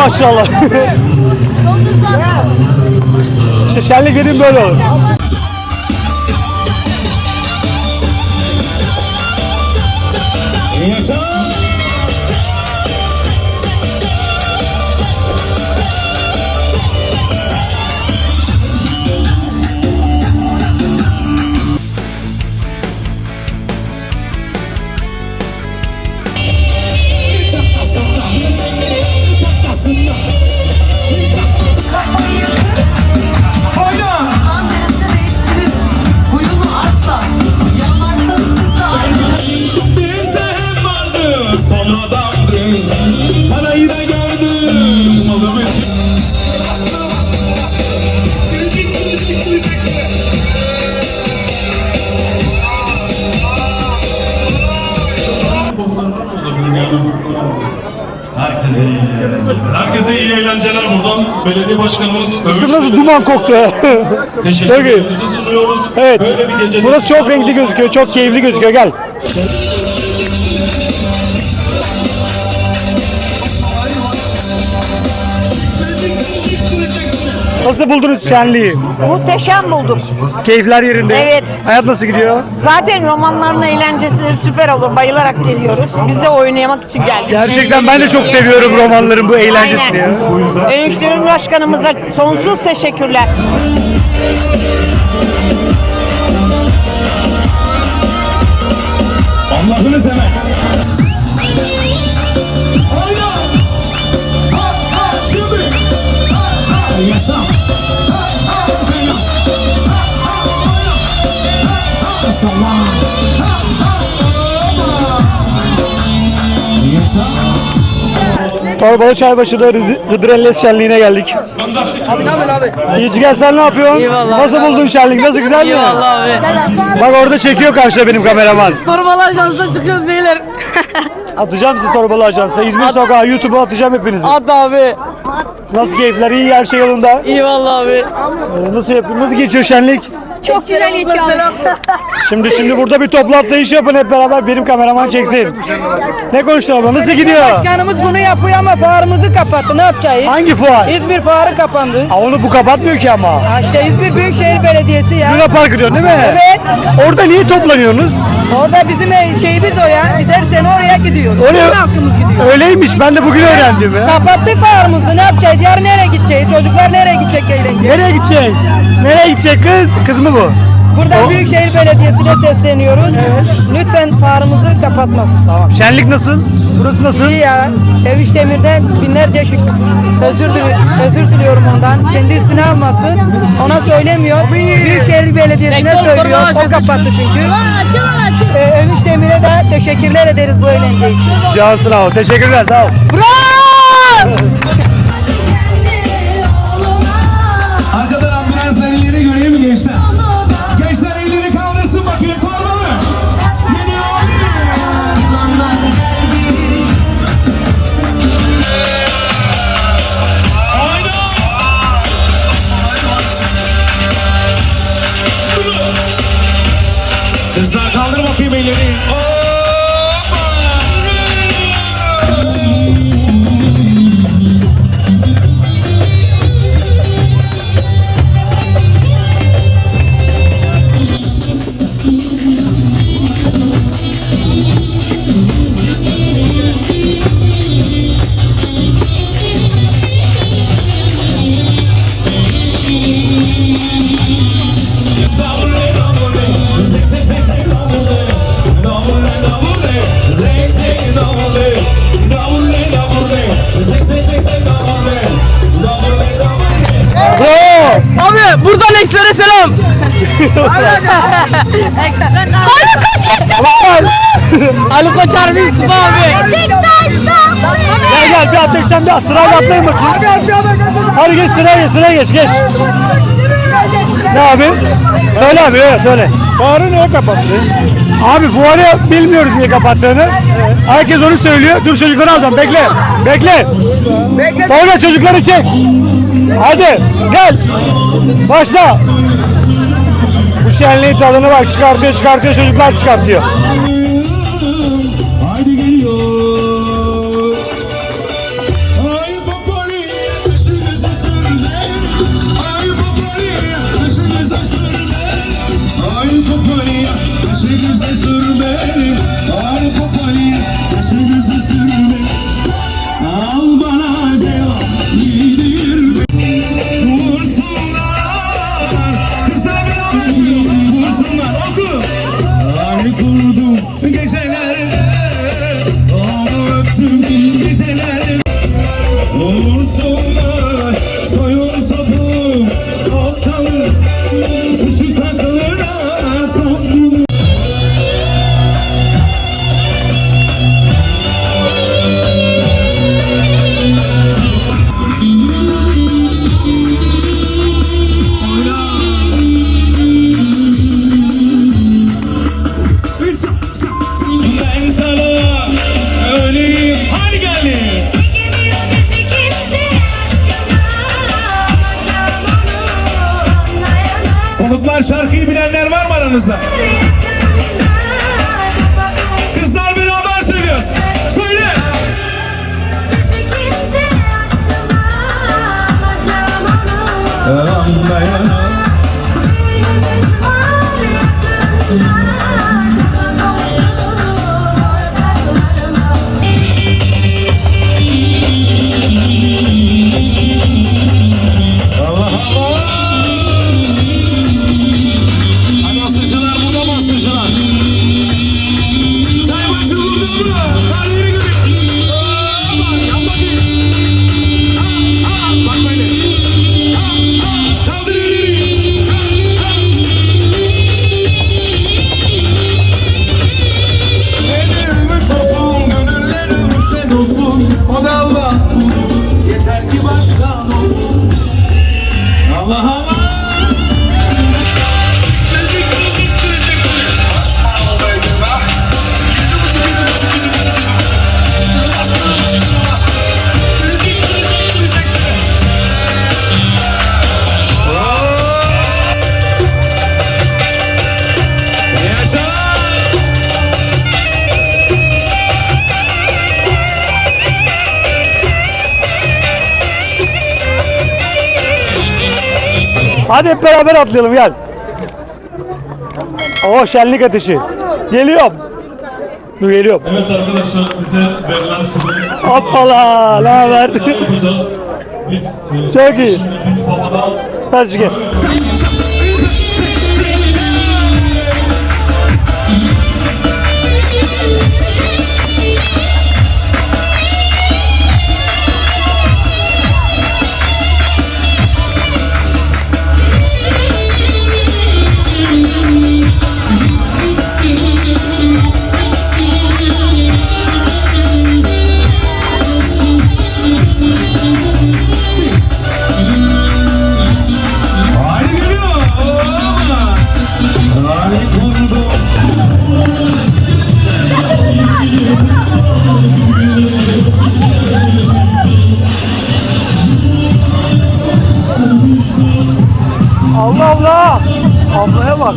maşallah. işte şenlik dediğim böyle olur. Herkese iyi eğlenceler buradan. Belediye başkanımız Belediye- duman koktu. Teşekkürlerimizi sunuyoruz. Evet. Böyle bir gecede Burası çok renkli gözüküyor. Çok keyifli gözüküyor. Gel. Nasıl buldunuz şenliği? Muhteşem bulduk. Keyifler yerinde. Evet. Hayat nasıl gidiyor? Zaten romanların eğlencesi süper olur. Bayılarak geliyoruz. Biz de oynamak için geldik. Gerçekten ben de çok seviyorum romanların bu eğlencesini. Aynen. Eniştemin başkanımıza sonsuz teşekkürler. Torbalı Çaybaşı'da Hıdrellez şenliğine geldik. Abi ne yapıyorsun abi? İyi gel sen ne yapıyorsun? Eyvallah. Nasıl buldun şenlik? Nasıl güzel mi? Eyvallah abi. Bak orada çekiyor karşıda benim kameraman. Torbalı ajansına çıkıyoruz beyler. Atacağım sizi Torbalı Ajans'a. İzmir Sokağı YouTube'a atacağım hepinizi. At abi. Nasıl keyifler? İyi her şey yolunda. Eyvallah abi. Ee, Nasıl yap nasıl geçiyor şenlik? Çok güzel geçiyor abi. Şimdi şimdi burada bir toplu iş yapın hep beraber benim kameraman çeksin. Ne konuştun abla? Nasıl gidiyor? Başkanımız bunu yapıyor ama fuarımızı kapattı. Ne yapacağız? Hangi fuar? İzmir fuarı kapandı. Aa, onu bu kapatmıyor ki ama. Ha işte İzmir Büyükşehir Belediyesi ya. Luna Park diyorsun değil mi? Evet. Orada niye toplanıyorsunuz? Orada bizim şeyimiz o ya. Biz her sene oraya gidiyoruz. Oraya- Bütün halkımız gidiyor. Öyleymiş ben de bugün öğrendim ya. Kapattı fuarımızı. Ne yapacağız? Yarın nereye gideceğiz? Çocuklar nereye gidecek eğlenceye? Nereye gideceğiz? Nereye gidecek kız? Kız mı bu? Buradan O- Büyükşehir Belediyesi'ne sesleniyoruz. Lütfen fuarımızı kapatmasın. Tamam. Şenlik nasıl? Burası nasıl? İyi ya. Eviş Demir'den binlerce şükür. Özür, dili- özür diliyorum ondan. Kendi üstüne almasın. Ona söylemiyor. Büyükşehir Belediyesi'ne söylüyor. O kapattı çünkü. Ee, Övüş Demir'e de teşekkürler ederiz bu eğlence için. Cansın abi. Teşekkürler sağ ol. Arkadan Abi buradan ekslere selam. Ali Koç harbi istifa abi. Gel gel bir ateşten bir sırayla atlayın bakayım. Hadi geç sıraya geç sıraya geç geç. Ne abi? Söyle abi söyle. Fuarı niye kapattı? Abi fuarı bilmiyoruz niye kapattığını. Herkes onu söylüyor. Dur çocukları alacağım bekle. Bekle. Tolga çocukları çek. Hadi gel. Başla. Bu şenliğin tadını bak çıkartıyor çıkartıyor çocuklar çıkartıyor. Yeter ki başkan olsun. Allah Allah. Hadi hep beraber atlayalım gel. O şenlik ateşi. Geliyorum. Dur geliyorum. Evet arkadaşlar bize verilen süreyi Hoppala ne haber? Biz e, Çok iyi. biz babadan Hadi gel.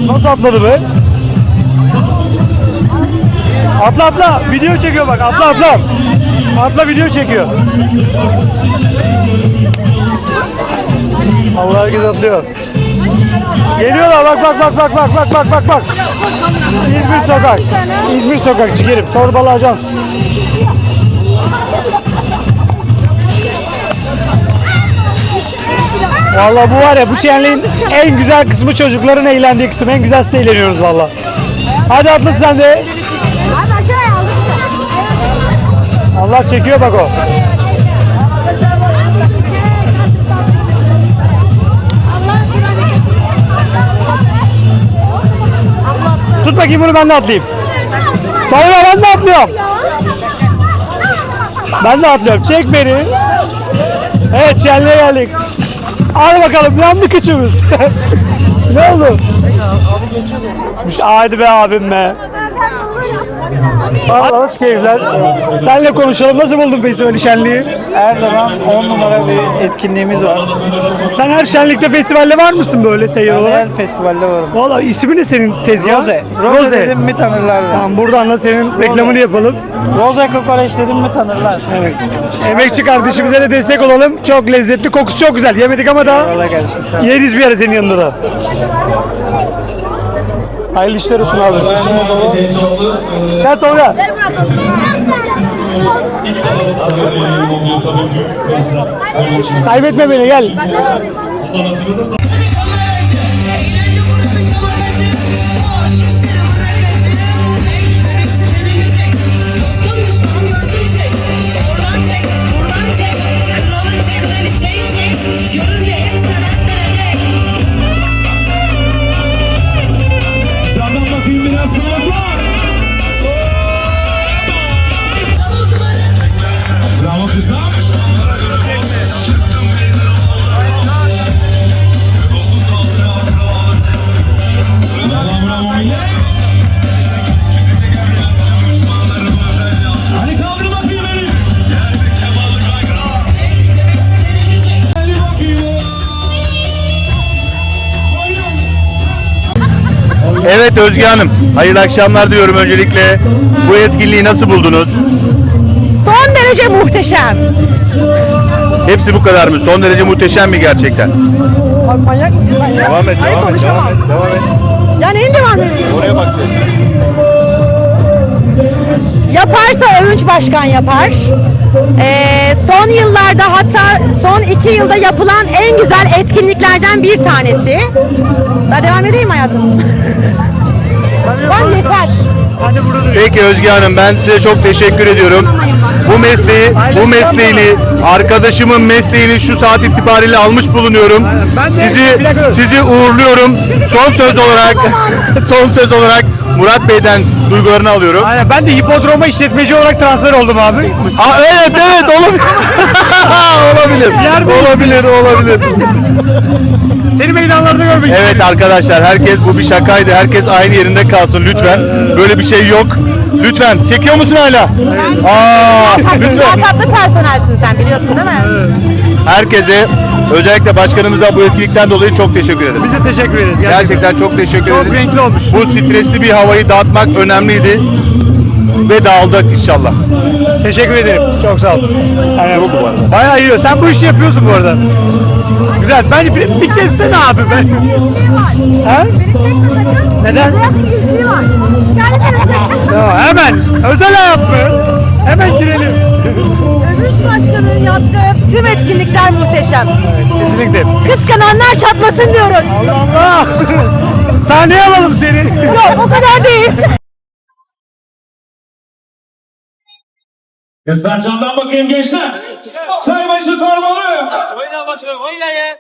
Nasıl atladı be? Atla atla. Video çekiyor bak. Atla atla. Atla video çekiyor. Allah herkes atlıyor. Geliyorlar bak bak bak bak bak bak bak bak bak. İzmir sokak. İzmir sokak çıkarım. Torbalı ajans. Vallahi bu var ya bu şenliğin en güzel kısmı çocukların eğlendiği kısım. En güzel eğleniyoruz valla. Hadi atla sen de. Allah çekiyor bak o. Tut bakayım bunu ben de atlayayım. Bayra ben de atlıyorum. Ben de atlıyorum. Çek beni. Evet şenliğe geldik. Hadi bakalım yandık içimiz. ne oldu? Haydi be abim be. Valla hoş keyifler. Senle konuşalım. Nasıl buldun festivali şenliği? Her zaman 10 numara bir etkinliğimiz var. Sen her şenlikte festivalde var mısın böyle seyir Her olarak? festivalde varım. Valla ismi ne senin tezgahın? Roze. Roze, dedim mi tanırlar beni. Tamam buradan da senin reklamını yapalım. Roze kokoreç dedim mi tanırlar. Evet. Emekçi kardeşimize de destek olalım. Çok lezzetli, kokusu çok güzel. Yemedik ama da Kolay gelsin. Yeriz bir ara senin yanında da. Hayırlı işler olsun abi. Gel Tolga. Kaybetme beni gel. Evet Özge Hanım, hayırlı akşamlar diyorum öncelikle. Bu etkinliği nasıl buldunuz? Son derece muhteşem. Hepsi bu kadar mı? Son derece muhteşem mi gerçekten? Manyak mısın sen ya? Devam et, Hayır, devam et, konuşamam. devam et, devam et. Ya neyin devam ediyor? Oraya bakacağız. Yaparsa Övünç Başkan yapar. Ee, son yıllarda hatta son iki yılda yapılan en güzel etkinliklerden bir tanesi. Ben devam edeyim hayatım. Ben yeter. Peki Özge Hanım ben size çok teşekkür ediyorum. Bu mesleği, bu mesleğini, arkadaşımın mesleğini şu saat itibariyle almış bulunuyorum. Sizi sizi uğurluyorum. Son söz olarak son söz olarak Murat Bey'den duygularını alıyorum. Aynen ben de hipodroma işletmeci olarak transfer oldum abi. Aa, evet evet olabilir. olabilir. Olabilir, olabilir. Seni meydanlarda görmek Evet isteriz. arkadaşlar herkes bu bir şakaydı. Herkes aynı yerinde kalsın lütfen. Böyle bir şey yok. Lütfen. Çekiyor musun hala? Aa, lütfen. Muhakkaklı personelsin sen biliyorsun değil mi? Herkese özellikle başkanımıza bu etkinlikten dolayı çok teşekkür ederim. Biz de teşekkür ederiz. Gerçekten çok teşekkür Çok ederiz. renkli olmuş. Bu stresli bir havayı dağıtmak önemliydi. Ve dağıldık inşallah. Teşekkür ederim. Çok sağ ol. Aynen. Bayağı iyi. Sen bu işi yapıyorsun bu arada. Güzel. Bence bir, bir kessene abi ben. Ha? Neden? Tamam, hemen. Özel hayat mı? Hemen girelim. Övünç Başkanı'nın yaptığı tüm etkinlikler muhteşem. Kesinlikle. Kıskananlar çatlasın diyoruz. Allah! Sahneye alalım seni. Yok o kadar değil. Kızlar candan bakayım gençler. Çaybaşı torbalı. Oyna başlayalım. Oyna ya.